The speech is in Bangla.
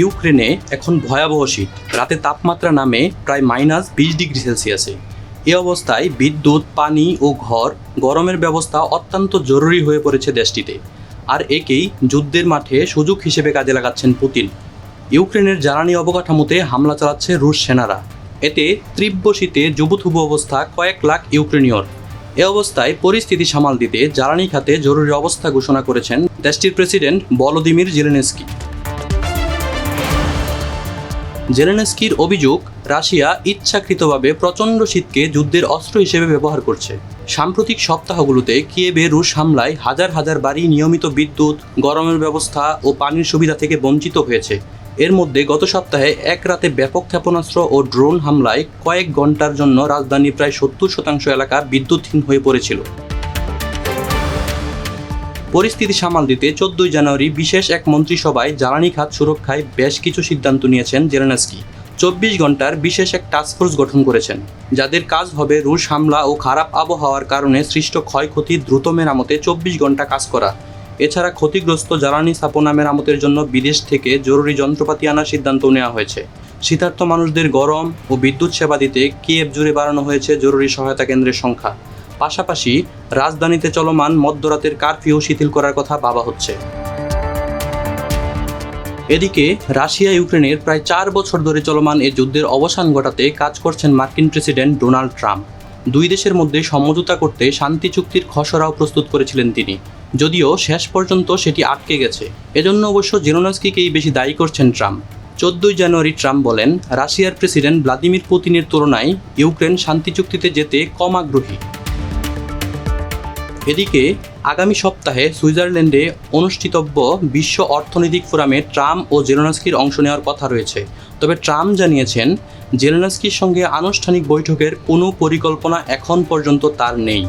ইউক্রেনে এখন ভয়াবহ শীত। রাতে তাপমাত্রা নামে প্রায় মাইনাস বিশ ডিগ্রি সেলসিয়াসে এ। অবস্থায় বিদ্যুৎ, পানি ও ঘর গরমের ব্যবস্থা অত্যন্ত জরুরি হয়ে পড়েছে দেশটিতে। আর একেই যুদ্ধের মাঠে সুযোগ হিসেবে কাজে লাগাচ্ছেন পুতিন। ইউক্রেনের জ্বালানি অবকাঠামোতে হামলা চালাচ্ছে রুশ সেনারা। এতে তীব্র শীতে জুবুথুবু অবস্থা কয়েক লাখ ইউক্রেনীয়র এ অবস্থায় পরিস্থিতি সামাল দিতে জ্বালানি খাতে জরুরি অবস্থা ঘোষণা করেছেন দেশটির প্রেসিডেন্ট বলদিমির জেলেনস্কি। জেলেনস্কির অভিযোগ, রাশিয়া ইচ্ছাকৃতভাবে প্রচণ্ড শীতকে যুদ্ধের অস্ত্র হিসেবে ব্যবহার করছে। সাম্প্রতিক সপ্তাহগুলোতে কিয়েভে রুশ হামলায় হাজার হাজার বাড়ি নিয়মিত বিদ্যুৎ, গরমের ব্যবস্থা ও পানির সুবিধা থেকে বঞ্চিত হয়েছে। এর মধ্যে গত সপ্তাহে এক রাতে ব্যাপক ক্ষেপণাস্ত্র ও ড্রোন হামলায় কয়েক ঘণ্টার জন্য রাজধানীর প্রায় সত্তর শতাংশ এলাকা বিদ্যুৎহীন হয়ে পড়েছিল। পরিস্থিতি সামাল দিতে চোদ্দই জানুয়ারি বিশেষ এক মন্ত্রিসভায় জ্বালানি খাত সুরক্ষায় বেশ কিছু সিদ্ধান্ত নিয়েছেন জেলেনাস্কি। চব্বিশ ঘণ্টার বিশেষ এক টাস্কফোর্স গঠন করেছেন, যাদের কাজ হবে রুশ হামলা ও খারাপ আবহাওয়ার কারণে সৃষ্ট ক্ষয়ক্ষতি দ্রুত মেরামতে চব্বিশ ঘণ্টা কাজ করা। এছাড়া ক্ষতিগ্রস্ত জ্বালানি স্থাপনা মেরামতের জন্য বিদেশ থেকে জরুরি যন্ত্রপাতি আনার সিদ্ধান্ত নেওয়া হয়েছে। শীতার্থ মানুষদের গরম ও বিদ্যুৎ সেবা দিতে কিয়েভ জুড়ে বাড়ানো হয়েছে জরুরি সহায়তা কেন্দ্রের সংখ্যা। পাশাপাশি রাজধানীতে চলমান মধ্যরাতের কারফিউ শিথিল করার কথা ভাবা হচ্ছে। এদিকে রাশিয়া, ইউক্রেনের প্রায় চার বছর ধরে চলমান এ যুদ্ধের অবসান ঘটাতে কাজ করছেন মার্কিন প্রেসিডেন্ট ডোনাল্ড ট্রাম্প। দুই দেশের মধ্যে সমঝোতা করতে শান্তি চুক্তির খসড়াও প্রস্তুত করেছিলেন তিনি। যদিও শেষ পর্যন্ত সেটি আটকে গেছে। এজন্য অবশ্য জেনোনাস্কিকেই বেশি দায়ী করছেন ট্রাম্প। চোদ্দই জানুয়ারি ট্রাম্প বলেন, রাশিয়ার প্রেসিডেন্ট ভ্লাদিমির পুতিনের তুলনায় ইউক্রেন শান্তি চুক্তিতে যেতে কম আগ্রহী। এদিকে আগামী সপ্তাহে সুইজারল্যান্ডে অনুষ্ঠিতব্য বিশ্ব অর্থনৈতিক ফোরামে ট্রাম্প ও জেলেনস্কির অংশ নেওয়ার কথা রয়েছে। তবে ট্রাম্প জানিয়েছেন, জেলেনস্কির সঙ্গে আনুষ্ঠানিক বৈঠকের কোনো পরিকল্পনা এখন পর্যন্ত তার নেই।